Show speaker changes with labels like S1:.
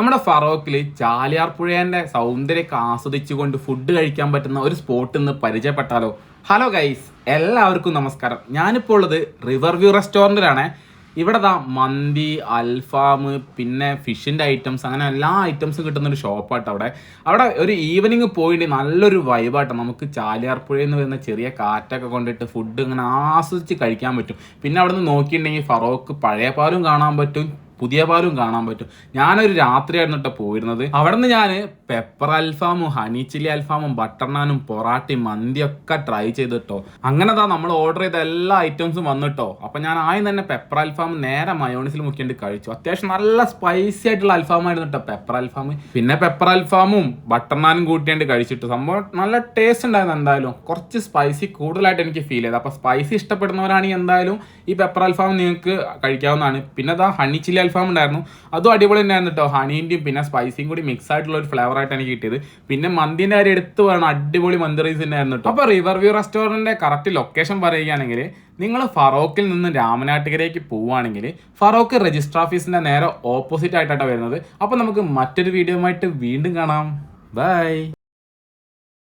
S1: നമ്മുടെ ഫറോക്കിൽ ചാലിയാർ പുഴേന്റെ സൗന്ദര്യമൊക്കെ ആസ്വദിച്ചുകൊണ്ട് ഫുഡ് കഴിക്കാൻ പറ്റുന്ന ഒരു സ്പോട്ട് ഇന്ന് പരിചയപ്പെട്ടാലോ? ഹലോ ഗൈസ് എല്ലാവർക്കും നമസ്കാരം. ഞാനിപ്പോൾ ഉള്ളത് റിവർ വ്യൂ റെസ്റ്റോറന്റിലാണ് ഇവിടെ ദാ മന്തി അൽഫാം പിന്നെ ഫിഷിന്റെ ഐറ്റംസ് അങ്ങനെ എല്ലാ ഐറ്റംസും കിട്ടുന്ന ഒരു അവിടെ. അവിടെ ഒരു ഈവനിങ് പോയിട്ട് നല്ലൊരു വൈബാട്ടോ നമുക്ക് ചാലിയാർ പുഴയിൽ നിന്ന് വരുന്ന ചെറിയ കാറ്റൊക്കെ കൊണ്ടിട്ട് ഫുഡ് ഇങ്ങനെ ആസ്വദിച്ച് കഴിക്കാൻ പറ്റും. പിന്നെ അവിടെ നിന്ന് നോക്കിയിട്ടുണ്ടെങ്കിൽ ഫറോക്ക് പഴയ പാലും കാണാൻ പറ്റും. പുതിയ പാലും കാണാൻ പറ്റും. ഞാനൊരു രാത്രിയായിരുന്നു കേട്ടോ പോയിരുന്നത്. അവിടെ നിന്ന് ഞാൻ പെപ്പർ അൽഫാമും ഹണി ചില്ലി അൽഫാമും ബട്ടർ നാനും പൊറാട്ടയും മന്തിയൊക്കെ ട്രൈ ചെയ്തിട്ടോ. അങ്ങനെ താ നമ്മൾ ഓർഡർ ചെയ്ത എല്ലാ ഐറ്റംസും വന്നിട്ടോ. അപ്പൊ ഞാൻ ആദ്യം തന്നെ പെപ്പർ അൽഫാം നേരെ മയോണിസിൽ മുക്കിയിട്ട് കഴിച്ചു. അത്യാവശ്യം നല്ല സ്പൈസി ആയിട്ടുള്ള അൽഫാമായിരുന്നു കേട്ടോ പെപ്പർ അൽഫാം പിന്നെ പെപ്പർ അൽഫാമും ബട്ടർ നാനും കൂട്ടിയാണ്ട് കഴിച്ചിട്ട്. സംഭവം നല്ല ടേസ്റ്റ് ഉണ്ടായിരുന്നു എന്തായാലും. കുറച്ച് സ്പൈസി കൂടുതലായിട്ട് എനിക്ക് ഫീൽ ചെയ്തത് അപ്പൊ സ്പൈസി ഇഷ്ടപ്പെടുന്നവരാണെങ്കിൽ എന്തായാലും ഈ പെപ്പർ അൽഫാം നിങ്ങൾക്ക് കഴിക്കാവുന്നതാണ്. പിന്നെ അതാ ഹണി ചില്ലി അൽഫാം ഉണ്ടായിരുന്നു. അതും അടിപൊളി ഉണ്ടായിരുന്നു കേട്ടോ ഹണീന്റെയും പിന്നെ സ്പൈസിയും കൂടി മിക്സ് ആയിട്ടുള്ള ഒരു ഫ്ലേവർ ആയിട്ട് എനിക്ക് കിട്ടിയത്. പിന്നെ മന്തിന്റെ കാര്യം എടുത്തു വേണം അടിപൊളി മന്തി റൈസ് ഉണ്ടായിരുന്നു കേട്ടോ അപ്പോൾ റിവർ വ്യൂ റെസ്റ്റോറന്റിന്റെ കറക്റ്റ് ലൊക്കേഷൻ പറയുകയാണെങ്കിൽ നിങ്ങൾ ഫറോക്കിൽ നിന്ന് രാമനാട്ടുകരേക്ക് പോവുകയാണെങ്കിൽ ഫറോക്ക് രജിസ്റ്റർ ഓഫീസിന്റെ നേരെ ഓപ്പോസിറ്റ് ആയിട്ടാണ് വരുന്നത്. അപ്പോൾ നമുക്ക് മറ്റൊരു വീഡിയോ ആയിട്ട് വീണ്ടും കാണാം. ബൈ